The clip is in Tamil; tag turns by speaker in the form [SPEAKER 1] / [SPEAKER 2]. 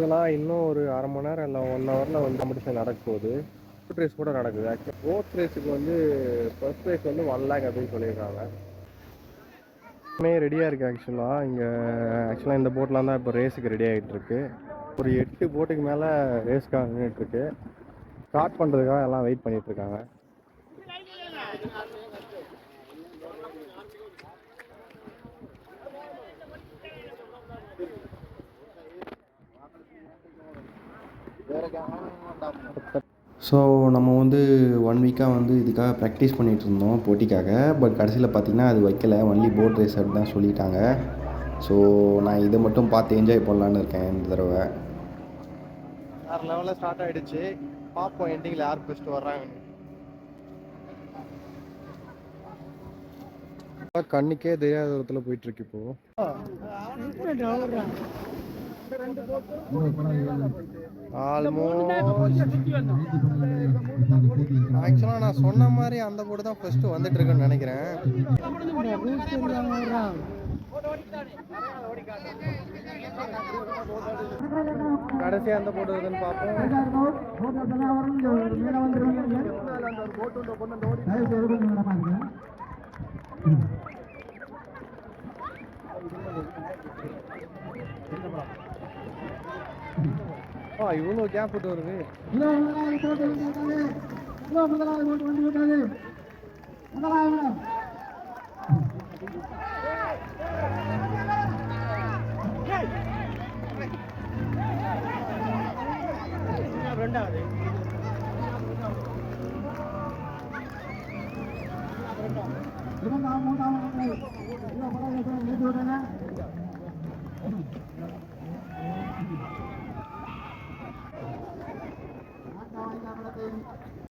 [SPEAKER 1] ஆக்சுவலாக இன்னும் ஒரு அரை மணி நேரம் இல்லை ஒன் ஹவரில் வந்து காம்படிஷன் நடக்க போகுது போட் ரேஸ் கூட நடக்குது. ஆக்சுவலாக போட் ரேஸுக்கு வந்து ஃபர்ஸ்ட் ரேஸ் வந்து ஒன் லேக் அப்படின்னு சொல்லியிருக்காங்க. எல்லாமே ரெடியாக இருக்குது ஆக்சுவலாக இங்கே ஆக்சுவலாக இந்த போட்லாம் தான் இப்போ ரேஸுக்கு ரெடி ஆகிட்டு இருக்கு. ஒரு எட்டு போட்டுக்கு மேலே ரேஸ்க்காக நின்றுட்டுருக்கு ஸ்டார்ட் பண்ணுறதுக்காக எல்லாம் வெயிட் பண்ணிகிட்ருக்காங்க ஸோ நம்ம வந்து ஒன் வீக்காக வந்து இதுக்காக ப்ராக்டிஸ் பண்ணிகிட்டு இருந்தோம் போட்டிக்காக. பட் கடைசியில் பார்த்தீங்கன்னா அது வைக்கல. ஒன்லி போட் ரேஸ் தான் சொல்லிட்டாங்க. ஸோ நான் இதை மட்டும் பார்த்து என்ஜாய் பண்ணலான்னு இருக்கேன் இந்த தடவை. வேறு லெவலில் ஸ்டார்ட் ஆகிடுச்சு பார்ப்போம் எண்டிங்கில் யார் ஃபஸ்ட்டு வர்றாங்க கண்ணுக்கே தெரியாத தூரத்தில் போயிட்டு இருக்கு இப்போ. ஆக்சுவலாக நான் சொன்ன மாதிரி அந்த போர்டு தான் ஃபர்ஸ்ட் வந்துட்டு இருக்குன்னு நினைக்கிறேன். கடைசி அந்த போர்டு வருதுன்னு பார்ப்போம். ஆ இவ்வளோ கேப் விட்டு வருது. ரெண்டாவது আমরা